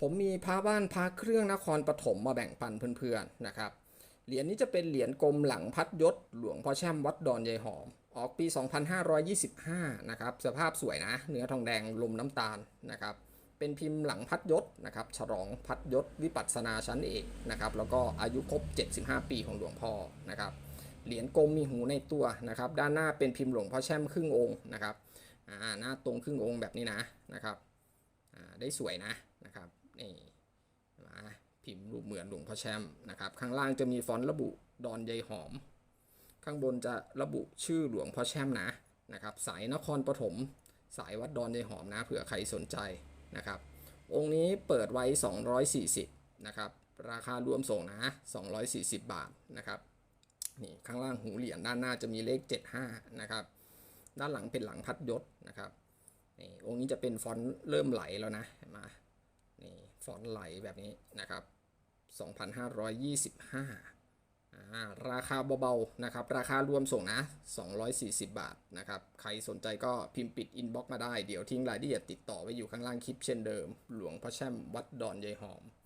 ผมมีพระบ้านพระเครื่องนครปฐมมาแบ่งปันเพื่อนๆนะครับ เหรียญนี้จะเป็นเหรียญกลมหลังพัดยศ หลวงพ่อแช่มวัดดอนยายหอม ออกปี 2525 นะครับ สภาพสวยนะ เนื้อทองแดงลมน้ำตาลนะครับ เป็นพิมพ์หลังพัดยศนะครับ ฉลองพัดยศวิปัสนาชั้นเอกนะครับ แล้วก็อายุครบ 75 ปีของหลวงพ่อนะครับ เหรียญกลมมีหูในตัวนะครับ ด้านหน้าเป็นพิมพ์หลวงพ่อแช่มครึ่งองค์นะครับ หน้าตรงครึ่งองค์แบบนี้นะนะครับ ได้สวยนะ นี่มาพิมพ์รูปเหมือนหลวงพ่อแช่มนะครับ ข้างล่างจะมีฟอนต์ระบุดอนยายหอม ข้างบนจะระบุชื่อหลวงพ่อแช่มนะนะครับ สายนครปฐมสายวัดดอนยายหอมนะเผื่อใครสนใจนะครับ องค์นี้เปิดไว้ 240 นะครับ ราคารวมส่งนะ 240 บาทนะครับนี่ข้างล่างหูเหรียญด้านหน้าจะมีเลข 75 นะครับ ด้านหลังเป็นหลังพัดยศนะครับนี่องค์นี้จะเป็นฟอนต์เริ่มไหลแล้วนะมา ฟอนต์ไหลแบบนี้นะครับ 2,525อ่าราคาเบาๆนะครับ ราคารวมส่งนะ 240 บาทนะครับ ใครสนใจก็พิมพ์ปิดอินบ็อกซ์มาได้ เดี๋ยวทิ้งรายละเอียดติดต่อไว้อยู่ข้างล่างคลิปเช่นเดิม หลวงพ่อแช่มวัดดอนยายหอม